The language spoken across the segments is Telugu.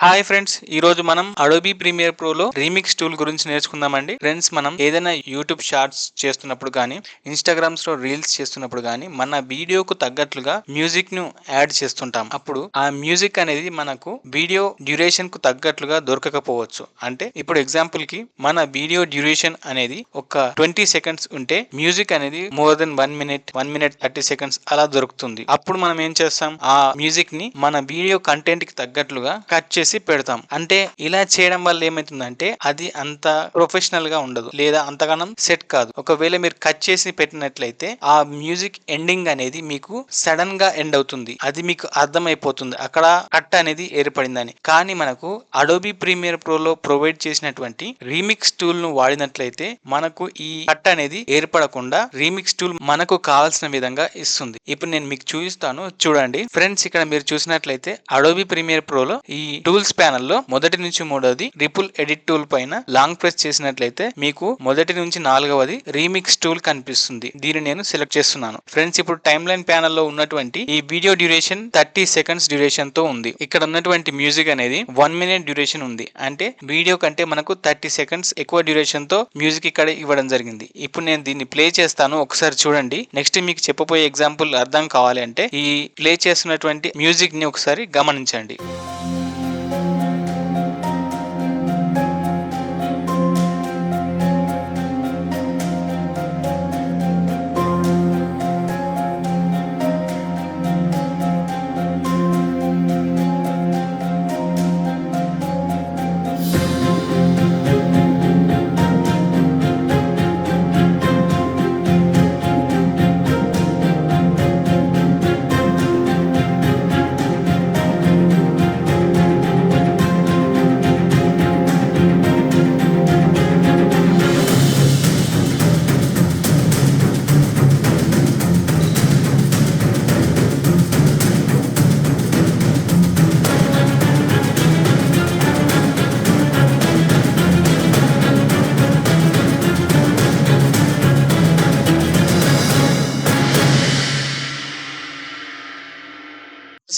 హాయ్ ఫ్రెండ్స్ ఈ రోజు మనం అడోబీ ప్రీమియర్ ప్రోలో రీమిక్స్ టూల్ గురించి నేర్చుకుందామండి. ఫ్రెండ్స్ మనం ఏదైనా యూట్యూబ్ షార్ట్స్ చేస్తున్నప్పుడు కానీ ఇన్స్టాగ్రామ్స్లో రీల్స్ చేస్తున్నప్పుడు కానీ మన వీడియోకు తగ్గట్లుగా మ్యూజిక్ను యాడ్ చేస్తుంటాం. అప్పుడు ఆ మ్యూజిక్ అనేది మనకు వీడియో డ్యూరేషన్కు తగ్గట్లుగా దొరకకపోవచ్చు. అంటే ఇప్పుడు ఎగ్జాంపుల్కి మన వీడియో డ్యూరేషన్ అనేది ఒక ట్వంటీ సెకండ్స్ ఉంటే మ్యూజిక్ అనేది more than one minute one minute thirty seconds అలా దొరుకుతుంది. అప్పుడు మనం ఏం చేస్తాం? ఆ మ్యూజిక్ని మన వీడియో కంటెంట్కి తగ్గట్లుగా కట్ చేసి పెడతాం. అంటే ఇలా చేయడం వల్ల ఏమైతుందంటే అది అంత ప్రొఫెషనల్గా ఉండదు. లేదా అంతగానం సెట్ కాదు. ఒకవేళ మీరు కట్ చేసి పెట్టినట్లయితే ఆ మ్యూజిక్ ఎండింగ్ అనేది మీకు సడన్గా ఎండ్ అవుతుంది. అది మీకు అర్థమైపోతుంది. అక్కడ కట్ అనేది ఏర్పడిందని. కానీ మనకు అడోబీ ప్రీమియర్ ప్రోలో ప్రొవైడ్ చేసినటువంటి రీమిక్స్ టూల్ను వాడినట్లయితే మనకు ఈ కట్ అనేది ఏర్పడకుండా రీమిక్స్ టూల్ మనకు కావాల్సిన విధంగా ఇస్తుంది. ఇప్పుడు నేను మీకు చూపిస్తాను. చూడండి. ఫ్రెండ్స్ ఇక్కడ మీరు చూసినట్లయితే అడోబీ ప్రీమియర్ ప్రోలో ఈ టూల్ టూల్స్ ప్యానల్లో మొదటి నుంచి మూడవది రిపుల్ ఎడిట్ టూల్ పైన లాంగ్ ప్రెస్ చేసినట్లయితే మీకు మొదటి నుంచి నాలుగవది రీమిక్స్ టూల్ కనిపిస్తుంది. దీన్ని నేను సెలెక్ట్ చేస్తున్నాను. ఫ్రెండ్స్ ఇప్పుడు టైమ్ లైన్ ప్యానల్లో ఉన్నటువంటి ఈ వీడియో డ్యూరేషన్ థర్టీ సెకండ్స్ డ్యూరేషన్తో ఉంది. ఇక్కడ ఉన్నటువంటి మ్యూజిక్ అనేది వన్ మినిట్ డ్యూరేషన్ ఉంది. అంటే వీడియో కంటే మనకు థర్టీ సెకండ్స్ ఎక్కువ డ్యూరేషన్తో మ్యూజిక్ ఇక్కడ ఇవ్వడం జరిగింది. ఇప్పుడు నేను దీన్ని ప్లే చేస్తాను. ఒకసారి చూడండి. నెక్స్ట్ మీకు చెప్పబోయే ఎగ్జాంపుల్ అర్థం కావాలి అంటే ఈ ప్లే చేస్తున్నటువంటి మ్యూజిక్ని ఒకసారి గమనించండి.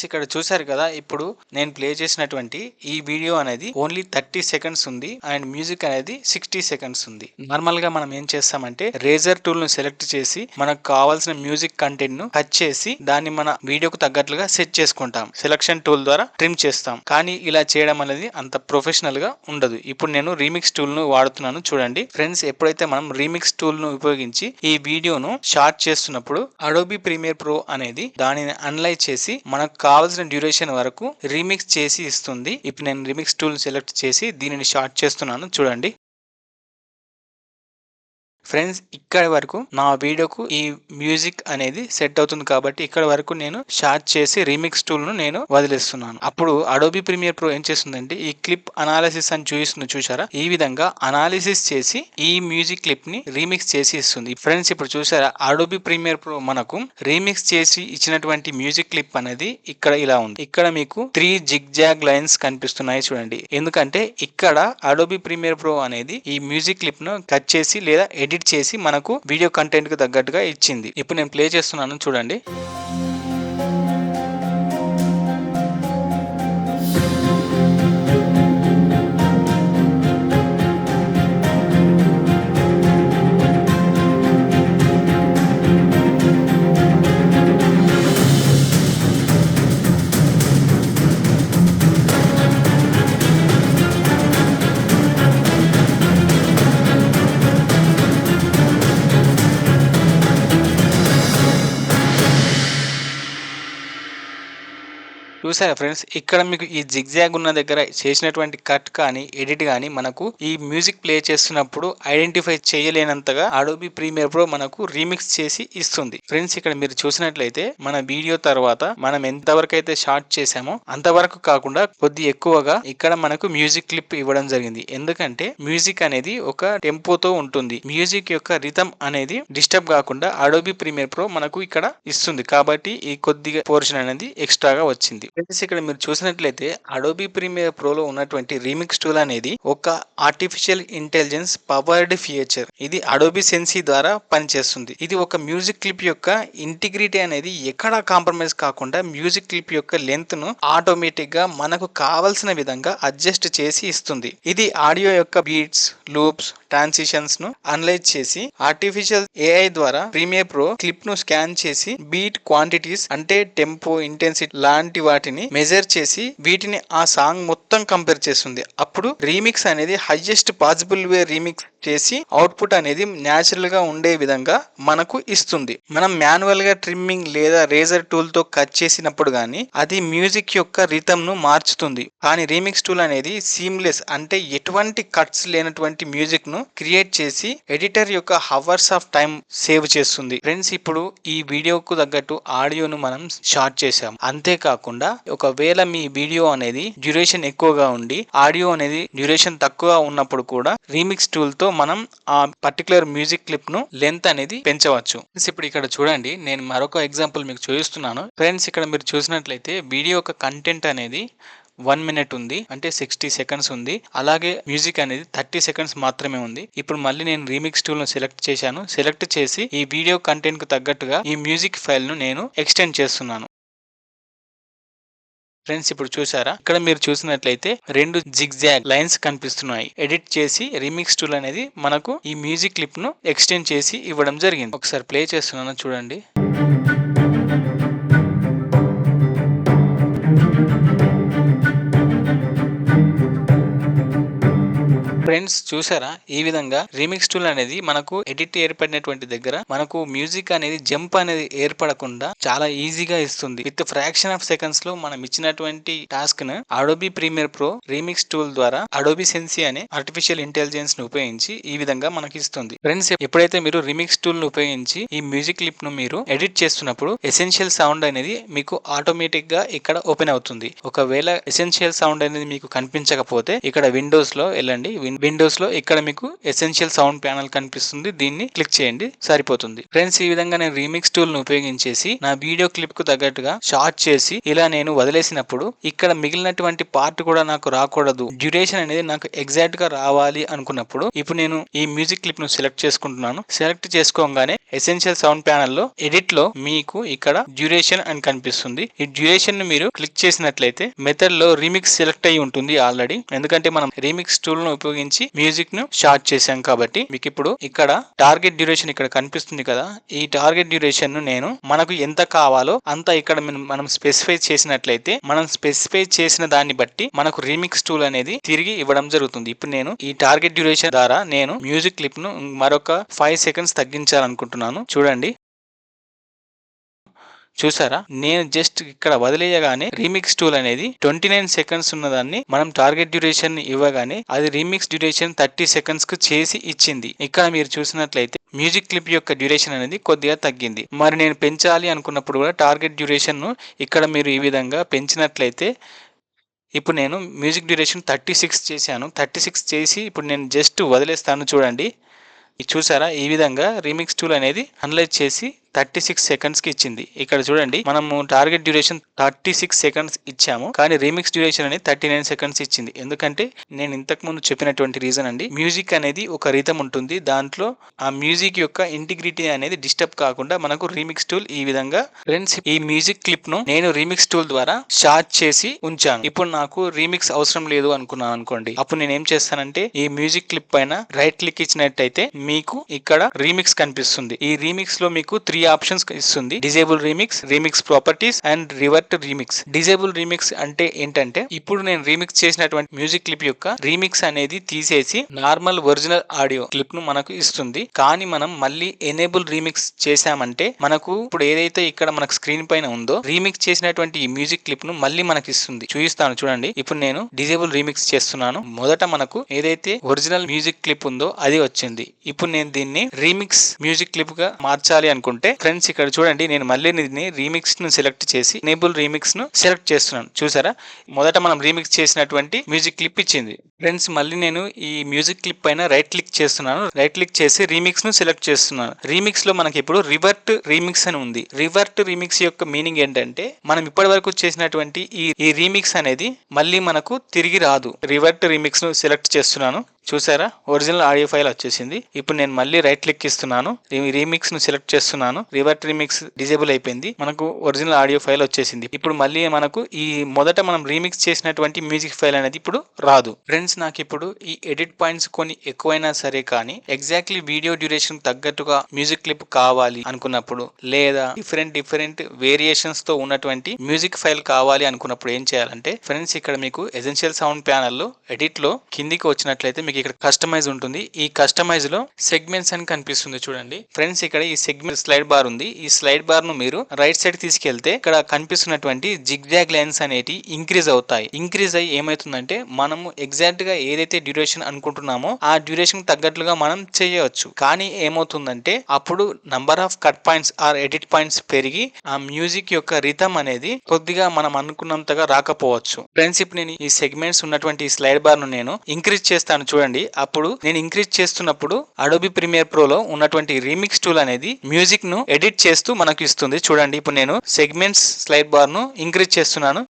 ఇక్కడ చూసారు కదా ఇప్పుడు నేను ప్లే చేసినటువంటి ఈ వీడియో అనేది ఓన్లీ థర్టీ సెకండ్స్ ఉంది అండ్ మ్యూజిక్ అనేది సిక్స్టీ సెకండ్స్ ఉంది. నార్మల్గా మనం ఏం చేస్తామంటే రేజర్ టూల్ను సెలెక్ట్ చేసి మనకు కావాల్సిన మ్యూజిక్ కంటెంట్ను కట్ చేసి దాన్ని మన వీడియోకు తగ్గట్లుగా సెట్ చేసుకుంటాం. సెలక్షన్ టూల్ ద్వారా ట్రిమ్ చేస్తాం. కానీ ఇలా చేయడం అనేది అంత ప్రొఫెషనల్గా ఉండదు. ఇప్పుడు నేను రీమిక్స్ టూల్ను వాడుతున్నాను చూడండి. ఫ్రెండ్స్ ఎప్పుడైతే మనం రీమిక్స్ టూల్ను ఉపయోగించి ఈ వీడియోను షార్ట్ చేస్తున్నప్పుడు అడోబీ ప్రీమియర్ ప్రో అనేది దానిని అనలైజ్ చేసి మనకు కావాల్సిన డ్యూరేషన్ వరకు రీమిక్స్ చేసి ఇస్తుంది. ఇప్పుడు నేను రీమిక్స్ టూల్ సెలెక్ట్ చేసి దీనిని షార్ట్ చేస్తున్నాను. చూడండి. ఫ్రెండ్స్ ఇక్కడ వరకు నా వీడియోకు ఈ మ్యూజిక్ అనేది సెట్ అవుతుంది కాబట్టి ఇక్కడ వరకు నేను షార్ట్ చేసి రీమిక్స్ టూల్ను నేను వదిలేస్తున్నాను. అప్పుడు అడోబీ ప్రీమియర్ ప్రో ఏం చేస్తుందంటే ఈ క్లిప్ అనాలిసిస్ అని చూపిస్తుంది చూసారా ఈ విధంగా అనాలిసిస్ చేసి ఈ మ్యూజిక్ క్లిప్ని రీమిక్స్ చేసి ఇస్తుంది. ఫ్రెండ్స్ ఇప్పుడు చూసారా అడోబీ ప్రీమియర్ ప్రో మనకు రీమిక్స్ చేసి ఇచ్చినటువంటి మ్యూజిక్ క్లిప్ అనేది ఇక్కడ ఇలా ఉంది. ఇక్కడ మీకు త్రీ జిగ్ జాగ్ లైన్స్ కనిపిస్తున్నాయి చూడండి. ఎందుకంటే ఇక్కడ అడోబీ ప్రీమియర్ ప్రో అనేది ఈ మ్యూజిక్ క్లిప్ను కట్ చేసి లేదా ఎడిట్ చేసి మనకు వీడియో కంటెంట్కు తగ్గట్టుగా ఇచ్చింది. ఇప్పుడు నేను ప్లే చేస్తున్నాను చూడండి. చూసారా ఫ్రెండ్స్ ఇక్కడ మీకు ఈ జిగ్జాగ్ ఉన్న దగ్గర చేసినటువంటి కట్ కానీ ఎడిట్ కానీ మనకు ఈ మ్యూజిక్ ప్లే చేస్తున్నప్పుడు ఐడెంటిఫై చేయలేనంతగా అడోబీ ప్రీమియర్ ప్రో మనకు రీమిక్స్ చేసి ఇస్తుంది. ఫ్రెండ్స్ ఇక్కడ మీరు చూసినట్లయితే మన వీడియో తర్వాత మనం ఎంతవరకు అయితే షార్ట్ చేసామో అంతవరకు కాకుండా కొద్ది ఎక్కువగా ఇక్కడ మనకు మ్యూజిక్ క్లిప్ ఇవ్వడం జరిగింది. ఎందుకంటే మ్యూజిక్ అనేది ఒక టెంపోతో ఉంటుంది. మ్యూజిక్ యొక్క రిథమ్ అనేది డిస్టర్బ్ కాకుండా అడోబీ ప్రీమియర్ ప్రో మనకు ఇక్కడ ఇస్తుంది. కాబట్టి ఈ కొద్దిగా పోర్షన్ అనేది ఎక్స్ట్రాగా వచ్చింది. ఫ్రెండ్స్ ఇక్కడ మీరు చూసినట్లయితే అడోబీ ప్రీమియర్ ప్రోలో ఉన్నటువంటి రీమిక్స్ టూల్ అనేది ఒక ఆర్టిఫిషియల్ ఇంటెలిజెన్స్ పవర్డ్ ఫీచర్ ఇది అడోబీ సెన్సీ ద్వారా పనిచేస్తుంది. ఇది ఒక మ్యూజిక్ క్లిప్ యొక్క ఇంటిగ్రిటీ అనేది ఎక్కడా కాంప్రమైజ్ కాకుండా మ్యూజిక్ క్లిప్ యొక్క లెంత్ను ఆటోమేటిక్గా మనకు కావలసిన విధంగా అడ్జస్ట్ చేసి ఇస్తుంది. ఇది ఆడియో యొక్క బీట్స్ లూప్స్ ట్రాన్సిషన్స్ను అనలైజ్ చేసి ఆర్టిఫిషియల్ ఏఐ ద్వారా ప్రీమియర్ ప్రో క్లిప్ను స్కాన్ చేసి బీట్ క్వాంటిటీస్ అంటే టెంపో ఇంటెన్సిటీ లాంటి వాటిని మెజర్ చేసి వీటిని ఆ సాంగ్ మొత్తం కంపేర్ చేస్తుంది. అప్పుడు రీమిక్స్ అనేది హైయెస్ట్ పాసిబుల్ వే రీమిక్స్ చేసి అవుట్పుట్ అనేది న్యాచురల్గా ఉండే విధంగా మనకు ఇస్తుంది. మనం మాన్యువల్గా ట్రిమ్మింగ్ లేదా రేజర్ టూల్తో కట్ చేసినప్పుడు గానీ అది మ్యూజిక్ యొక్క రిథమ్ను మార్చుతుంది. కానీ రీమిక్స్ టూల్ అనేది సీమ్లెస్ అంటే ఎటువంటి కట్స్ లేనటువంటి మ్యూజిక్ను క్రియేట్ చేసి ఎడిటర్ యొక్క హవర్స్ ఆఫ్ టైం సేవ్ చేస్తుంది. ఫ్రెండ్స్ ఇప్పుడు ఈ వీడియోకు తగ్గట్టు ఆడియోను మనం షార్ట్ చేసాం అంతేకాకుండా ఒకవేళ మీ వీడియో అనేది డ్యూరేషన్ ఎక్కువగా ఉండి ఆడియో అనేది డ్యూరేషన్ తక్కువ ఉన్నప్పుడు కూడా రీమిక్స్ టూల్తో మనం ఆ పర్టికులర్ మ్యూజిక్ క్లిప్ను లెంత్ అనేది పెంచవచ్చు. ఇప్పుడు ఇక్కడ చూడండి నేను మరొక ఎగ్జాంపుల్ మీకు చూపిస్తున్నాను. ఫ్రెండ్స్ ఇక్కడ మీరు చూసినట్లయితే వీడియో యొక్క కంటెంట్ అనేది వన్ మినిట్ ఉంది అంటే సిక్స్టీ సెకండ్స్ ఉంది. అలాగే మ్యూజిక్ అనేది థర్టీ సెకండ్స్ మాత్రమే ఉంది. ఇప్పుడు మళ్ళీ నేను రీమిక్స్ టూల్ను సెలెక్ట్ చేశాను. సెలెక్ట్ చేసి ఈ వీడియో కంటెంట్కు తగ్గట్టుగా ఈ మ్యూజిక్ ఫైల్ను నేను ఎక్స్టెండ్ చేస్తున్నాను. ఫ్రెండ్స్ ఇప్పుడు చూసారా? ఇక్కడ మీరు చూసినట్లయితే రెండు జిగ్ జాగ్ లైన్స్ కనిపిస్తున్నాయి. ఎడిట్ చేసి రీమిక్స్ టూల్ అనేది మనకు ఈ మ్యూజిక్ క్లిప్ను ఎక్స్టెండ్ చేసి ఇవ్వడం జరిగింది. ఒకసారి ప్లే చేస్తున్నాను చూడండి. ఫ్రెండ్స్ చూసారా? ఈ విధంగా రీమిక్స్ టూల్ అనేది మనకు ఎడిట్ ఏర్పడినటువంటి దగ్గర మనకు మ్యూజిక్ అనేది జంప్ అనేది ఏర్పడకుండా చాలా ఈజీగా ఇస్తుంది. విత్ ఫ్రాక్షన్ ఆఫ్ సెకండ్స్లో మనం ఇచ్చినటువంటి టాస్క్ను Adobe Premiere Pro remix tool ద్వారా అడోబీ సెన్సీ అనే ఆర్టిఫిషియల్ ఇంటెలిజెన్స్ను ఉపయోగించి ఈ విధంగా మనకి ఇస్తుంది. ఫ్రెండ్స్ ఎప్పుడైతే మీరు రీమిక్స్ టూల్ను ఉపయోగించి ఈ మ్యూజిక్ క్లిప్ను మీరు ఎడిట్ చేస్తున్నప్పుడు ఎసెన్షియల్ సౌండ్ అనేది మీకు ఆటోమేటిక్గా ఇక్కడ ఓపెన్ అవుతుంది. ఒకవేళ ఎసెన్షియల్ సౌండ్ అనేది మీకు కనిపించకపోతే ఇక్కడ విండోస్లో వెళ్ళండి. విండోస్లో ఇక్కడ మీకు ఎసెన్షియల్ సౌండ్ ప్యానల్ కనిపిస్తుంది. దీన్ని క్లిక్ చేయండి. సరిపోతుంది. ఫ్రెండ్స్ ఈ విధంగా నేను రీమిక్స్ టూల్ను ఉపయోగించేసి నా వీడియో క్లిప్కు తగ్గట్టుగా షార్ట్ చేసి ఇలా నేను వదిలేసినప్పుడు ఇక్కడ మిగిలినటువంటి పార్ట్ కూడా నాకు రాకూడదు. డ్యూరేషన్ అనేది నాకు ఎగ్జాక్ట్గా రావాలి అనుకున్నప్పుడు ఇప్పుడు నేను ఈ మ్యూజిక్ క్లిప్ను సెలెక్ట్ చేసుకుంటున్నాను. సెలెక్ట్ చేసుకోగానే ఎసెన్షియల్ సౌండ్ ప్యానల్లో ఎడిట్లో మీకు ఇక్కడ డ్యూరేషన్ అని కనిపిస్తుంది. ఈ డ్యూరేషన్ను మీరు క్లిక్ చేసినట్లయితే మెథడ్లో రీమిక్స్ సెలెక్ట్ అయి ఉంటుంది ఆల్రెడీ. ఎందుకంటే మనం రీమిక్స్ టూల్ను ఉపయోగించి మ్యూజిక్ను షార్ట్ చేశాం కాబట్టి మీకు ఇప్పుడు ఇక్కడ టార్గెట్ డ్యూరేషన్ ఇక్కడ కనిపిస్తుంది కదా. ఈ టార్గెట్ డ్యూరేషన్ను నేను మనకు ఎంత కావాలో అంత ఇక్కడ మనం- మనం స్పెసిఫై చేసినట్లయితే మనం స్పెసిఫై చేసిన దాన్ని బట్టి మనకు రీమిక్స్ టూల్ అనేది తిరిగి ఇవ్వడం జరుగుతుంది. ఇప్పుడు నేను ఈ టార్గెట్ డ్యూరేషన్ ద్వారా నేను మ్యూజిక్ క్లిప్ను మరొక ఫైవ్ సెకండ్స్ తగ్గించాలనుకుంటున్నాను. చూడండి. చూసారా? నేను జస్ట్ ఇక్కడ వదిలేయగానే రీమిక్స్ టూల్ అనేది ట్వంటీ నైన్ సెకండ్స్ ఉన్నదాన్ని మనం టార్గెట్ డ్యూరేషన్ ఇవ్వగానే అది రీమిక్స్ డ్యూరేషన్ థర్టీ సెకండ్స్కు చేసి ఇచ్చింది. ఇక్కడ మీరు చూసినట్లయితే మ్యూజిక్ క్లిప్ యొక్క డ్యూరేషన్ అనేది కొద్దిగా తగ్గింది. మరి నేను పెంచాలి అనుకున్నప్పుడు కూడా టార్గెట్ డ్యూరేషన్ను ఇక్కడ మీరు ఈ విధంగా పెంచినట్లయితే ఇప్పుడు నేను మ్యూజిక్ డ్యూరేషన్ థర్టీ సిక్స్ చేశాను. థర్టీ సిక్స్ చేసి ఇప్పుడు నేను జస్ట్ వదిలేస్తాను చూడండి. చూసారా? ఈ విధంగా రీమిక్స్ టూల్ అనేది అనలైజ్ చేసి థర్టీ సిక్స్ సెకండ్స్కి ఇచ్చింది. ఇక్కడ చూడండి మనము target duration thirty six seconds ఇచ్చాము కానీ రీమిక్స్ డ్యూరేషన్ అనేది థర్టీ నైన్ సెకండ్స్ ఇచ్చింది. ఎందుకంటే నేను ఇంతకు ముందు చెప్పినటువంటి రీజన్ అండి మ్యూజిక్ అనేది ఒక రీతం ఉంటుంది. దాంట్లో ఆ మ్యూజిక్ యొక్క ఇంటిగ్రిటీ అనేది డిస్టర్బ్ కాకుండా మనకు రీమిక్స్ టూల్ ఈ విధంగా ఫ్రెండ్స్ ఈ మ్యూజిక్ క్లిప్ను నేను రీమిక్స్ టూల్ ద్వారా షార్ట్ చేసి ఉంచాను. ఇప్పుడు నాకు రీమిక్స్ అవసరం లేదు అనుకున్నాను అనుకోండి. అప్పుడు నేను ఏం చేస్తానంటే ఈ మ్యూజిక్ క్లిప్ పైన రైట్ క్లిక్ ఇచ్చినట్టయితే మీకు ఇక్కడ రీమిక్స్ కనిపిస్తుంది. ఈ రీమిక్స్లో మీకు త్రీ ఆప్షన్స్ ఇస్తుంది. Disable remix remix properties and revert remix disable remix అంటే ఏంటంటే ఇప్పుడు నేను రీమిక్స్ చేసినటువంటి మ్యూజిక్ క్లిప్ యొక్క రీమిక్స్ అనేది తీసేసి నార్మల్ ఒరిజినల్ ఆడియో క్లిప్ను మనకు ఇస్తుంది. కానీ మనం మళ్ళీ ఎనేబుల్ రీమిక్స్ చేసామంటే మనకు ఇప్పుడు ఏదైతే ఇక్కడ మనకు స్క్రీన్ పైన ఉందో రీమిక్స్ చేసినటువంటి ఈ మ్యూజిక్ క్లిప్ను మళ్ళీ మనకి ఇస్తుంది. చూపిస్తాను చూడండి. ఇప్పుడు నేను డిజేబుల్ రీమిక్స్ చేస్తున్నాను. మొదట మనకు ఏదైతే ఒరిజినల్ మ్యూజిక్ క్లిప్ ఉందో అది వచ్చింది. ఇప్పుడు నేను దీన్ని రీమిక్స్ మ్యూజిక్ క్లిప్గా మార్చాలి అనుకుంటే ఫ్రెండ్స్ ఇక్కడ చూడండి నేను మళ్ళీ దీన్ని రీమిక్స్ను సెలెక్ట్ చేసి ఎనేబుల్ రీమిక్స్ను సెలెక్ట్ చేస్తున్నాను. చూసారా? మొదట మనం రీమిక్స్ చేసినటువంటి మ్యూజిక్ క్లిప్ ఇచ్చింది. ఫ్రెండ్స్ మళ్ళీ నేను ఈ మ్యూజిక్ క్లిప్ పైన రైట్ క్లిక్ చేస్తున్నాను. రైట్ క్లిక్ చేసి రీమిక్స్ను సెలెక్ట్ చేస్తున్నాను. రీమిక్స్లో మనకి ఇప్పుడు రివర్ట్ రీమిక్స్ అని ఉంది. రివర్ట్ రీమిక్స్ యొక్క మీనింగ్ ఏంటంటే మనం ఇప్పటి వరకు చేసినటువంటి ఈ ఈ రీమిక్స్ అనేది మళ్ళీ మనకు తిరిగి రాదు. రివర్ట్ రీమిక్స్ను సెలెక్ట్ చేస్తున్నాను. చూసారా? ఒరిజినల్ ఆడియో ఫైల్ వచ్చేసింది. ఇప్పుడు నేను మళ్ళీ రైట్ క్లిక్ ఇస్తున్నాను. రీమిక్స్ను సెలెక్ట్ చేస్తున్నాను. రివర్ట్ రీమిక్స్ డిజేబుల్ అయిపోయింది. మనకు ఒరిజినల్ ఆడియో ఫైల్ వచ్చేసింది. ఇప్పుడు మళ్ళీ మనకు ఈ మొదట మనం రీమిక్స్ చేసినటువంటి మ్యూజిక్ ఫైల్ అనేది ఇప్పుడు రాదు. ఫ్రెండ్స్ నాకు ఇప్పుడు ఈ ఎడిట్ పాయింట్స్ కొన్ని ఎక్కువైనా సరే కానీ ఎగ్జాక్ట్లీ వీడియో డ్యూరేషన్ తగ్గట్టుగా మ్యూజిక్ క్లిప్ కావాలి అనుకున్నప్పుడు లేదా డిఫరెంట్ డిఫరెంట్ వేరియేషన్స్తో ఉన్నటువంటి మ్యూజిక్ ఫైల్ కావాలి అనుకున్నప్పుడు ఏం చేయాలంటే ఫ్రెండ్స్ ఇక్కడ మీకు ఎసెన్షియల్ సౌండ్ ప్యానల్లో ఎడిట్లో కిందికి వచ్చినట్లయితే మీకు ఇక్కడ కస్టమైజ్ ఉంటుంది. ఈ కస్టమైజ్లో సెగ్మెంట్స్ అని కనిపిస్తుంది చూడండి. ఫ్రెండ్స్ ఇక్కడ ఈ సెగ్మెంట్ స్లైడ్ బార్ ఉంది. ఈ స్లైడ్ బార్ను మీరు రైట్ సైడ్ తీసుకెళ్తే ఇక్కడ కనిపిస్తున్నటువంటి జిగ్జాగ్ లైన్స్ అనేటి ఇంక్రీజ్ అవుతాయి. ఇంక్రీజ్ అయ్యి ఏమైతుందంటే మనము ఎగ్జాక్ట్గా ఏదైతే డ్యూరేషన్ అనుకుంటున్నామో ఆ డ్యూరేషన్ తగ్గట్లుగా మనం చేయవచ్చు. కానీ ఏమవుతుందంటే అప్పుడు number of cut points or edit points పెరిగి ఆ మ్యూజిక్ యొక్క రితం అనేది కొద్దిగా మనం అనుకున్నంతగా రాకపోవచ్చు. ఫ్రెండ్స్ ఇప్పుడు నేను ఈ సెగ్మెంట్స్ ఉన్నటువంటి స్లైడ్ బార్ను నేను ఇంక్రీజ్ చేస్తాను చూడండి. చూడండి. అప్పుడు నేను ఇంక్రీజ్ చేస్తున్నప్పుడు అడోబి ప్రీమియర్ ప్రో లో ఉన్నటువంటి రీమిక్స్ టూల్ అనేది మ్యూజిక్ను ఎడిట్ చేస్తూ మనకు ఇస్తుంది. చూడండి ఇప్పుడు నేను సెగ్మెంట్స్ స్లైడ్ బార్ను ఇంక్రీజ్ చేస్తున్నాను.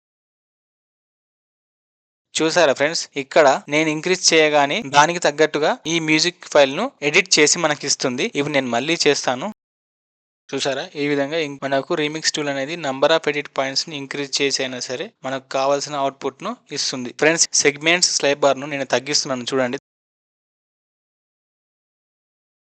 చూసారా ఫ్రెండ్స్ ఇక్కడ నేను ఇంక్రీజ్ చేయగానే దానికి తగ్గట్టుగా ఈ మ్యూజిక్ ఫైల్ను ఎడిట్ చేసి మనకి ఇస్తుంది. ఇవి నేను మళ్ళీ చేస్తాను. చూసారా? ఈ విధంగా మనకు రీమిక్స్ టూల్ అనేది నంబర్ ఆఫ్ ఎడిట్ పాయింట్స్ని ఇంక్రీజ్ చేసి అయినా సరే మనకు కావాల్సిన అవుట్పుట్ను ఇస్తుంది. ఫ్రెండ్స్ సెగ్మెంట్స్ స్లైడ్ బార్ను నేను తగ్గిస్తున్నాను. చూడండి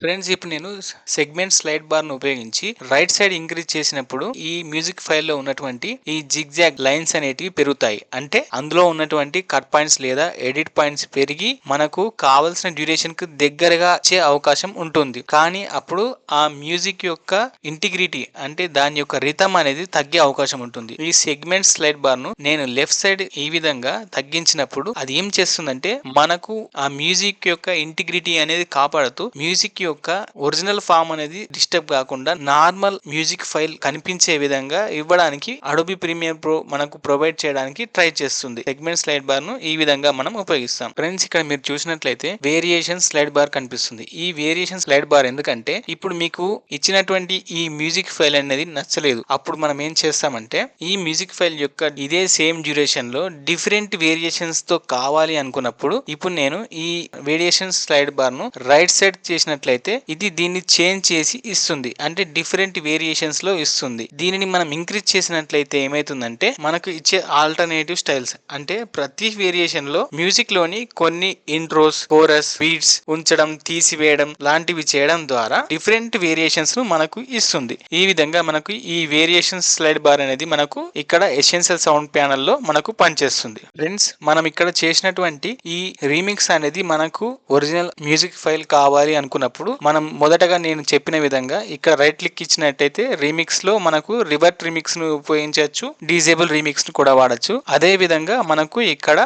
ఫ్రెండ్స్ ఇప్పుడు నేను సెగ్మెంట్ స్లైడ్ బార్ను ఉపయోగించి రైట్ సైడ్ ఇంక్రీజ్ చేసినప్పుడు ఈ మ్యూజిక్ ఫైల్లో ఉన్నటువంటి ఈ జిగ్జాగ్ లైన్స్ అనేటివి పెరుగుతాయి. అంటే అందులో ఉన్నటువంటి కట్ పాయింట్స్ లేదా ఎడిట్ పాయింట్స్ పెరిగి మనకు కావలసిన డ్యూరేషన్కు దగ్గరగా వచ్చే అవకాశం ఉంటుంది. కానీ అప్పుడు ఆ మ్యూజిక్ యొక్క ఇంటిగ్రిటీ అంటే దాని యొక్క రితం అనేది తగ్గే అవకాశం ఉంటుంది. ఈ సెగ్మెంట్ స్లైడ్ బార్ను నేను లెఫ్ట్ సైడ్ ఈ విధంగా తగ్గించినప్పుడు అది ఏం చేస్తుందంటే మనకు ఆ మ్యూజిక్ యొక్క ఇంటిగ్రిటీ అనేది కాపాడుతూ మ్యూజిక్ యొక్క ఒరిజినల్ ఫామ్ అనేది డిస్టర్బ్ కాకుండా నార్మల్ మ్యూజిక్ ఫైల్ కనిపించే విధంగా ఇవ్వడానికి అడోబి ప్రీమియర్ ప్రో మనకు ప్రొవైడ్ చేయడానికి ట్రై చేస్తుంది. సెగ్మెంట్ స్లైడ్ బార్ను ఈ విధంగా మనం ఉపయోగిస్తాం. ఫ్రెండ్స్ ఇక్కడ మీరు చూసినట్లయితే వేరియేషన్ స్లైడ్ బార్ కనిపిస్తుంది. ఈ వేరియేషన్ స్లైడ్ బార్ ఎందుకంటే ఇప్పుడు మీకు ఇచ్చినటువంటి ఈ మ్యూజిక్ ఫైల్ అనేది నచ్చలేదు. అప్పుడు మనం ఏం చేస్తామంటే ఈ మ్యూజిక్ ఫైల్ యొక్క ఇదే సేమ్ డ్యూరేషన్లో డిఫరెంట్ వేరియేషన్స్తో కావాలి అనుకున్నప్పుడు ఇప్పుడు నేను ఈ వేరియేషన్ స్లైడ్ బార్ను రైట్ సైడ్ చేసినట్లయితే ఇది దీన్ని చేంజ్ చేసి ఇస్తుంది. అంటే డిఫరెంట్ వేరియేషన్స్లో ఇస్తుంది. దీనిని మనం ఇంక్రీజ్ చేసినట్లయితే ఏమైతుందంటే మనకు ఇచ్చే ఆల్టర్నేటివ్ స్టైల్స్. అంటే ప్రతి వేరియేషన్లో మ్యూజిక్లోని కొన్ని ఇంట్రోస్ కోరస్ బీట్స్ ఉంచడం తీసివేయడం లాంటివి చేయడం ద్వారా డిఫరెంట్ వేరియేషన్స్ను మనకు ఇస్తుంది. ఈ విధంగా మనకు ఈ వేరియేషన్ స్లైడ్ బార్ అనేది మనకు ఇక్కడ ఎసెన్షియల్ సౌండ్ ప్యానల్లో మనకు పనిచేస్తుంది. ఫ్రెండ్స్ మనం ఇక్కడ చేసినటువంటి ఈ రీమిక్స్ అనేది మనకు ఒరిజినల్ మ్యూజిక్ ఫైల్ కావాలి అనుకున్నప్పుడు మనం మొదటగా నేను చెప్పిన విధంగా ఇక్కడ రైట్ క్లిక్ ఇచ్చినట్టయితే రీమిక్స్లో మనకు రివర్ట్ రీమిక్స్ను ఉపయోగించవచ్చు డిజేబుల్ రీమిక్స్ను కూడా వాడచ్చు. అదే విధంగా మనకు ఇక్కడ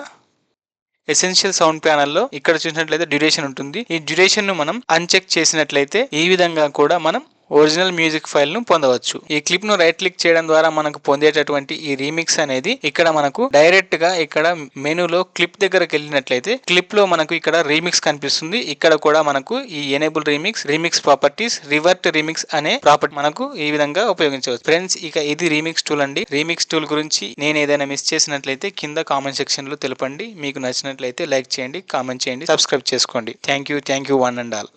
ఎసెన్షియల్ సౌండ్ ప్యానల్లో ఇక్కడ చూసినట్లయితే డ్యూరేషన్ ఉంటుంది. ఈ డ్యూరేషన్ను మనం అన్చెక్ చేసినట్లయితే ఈ విధంగా కూడా మనం ఒరిజినల్ మ్యూజిక్ ఫైల్ను పొందవచ్చు. ఈ క్లిప్ను రైట్ క్లిక్ చేయడం ద్వారా మనకు పొందేటటువంటి ఈ రీమిక్స్ అనేది ఇక్కడ మనకు డైరెక్ట్గా ఇక్కడ మెనూలో క్లిప్ దగ్గరకు వెళ్ళినట్లయితే క్లిప్లో మనకు ఇక్కడ రీమిక్స్ కనిపిస్తుంది. ఇక్కడ కూడా మనకు ఈ enable remix remix properties revert remix అనే ప్రాపర్టీ మనకు ఈ విధంగా ఉపయోగించవచ్చు. ఫ్రెండ్స్ ఇక ఇది రీమిక్స్ టూల్ అండి. రీమిక్స్ టూల్ గురించి నేను ఏదైనా మిస్ చేసినట్లయితే కింద కామెంట్ సెక్షన్లో తెలపండి. మీకు నచ్చినట్లయితే లైక్ చేయండి కామెంట్ చేయండి సబ్స్క్రైబ్ చేసుకోండి. Thank you thank you one and all.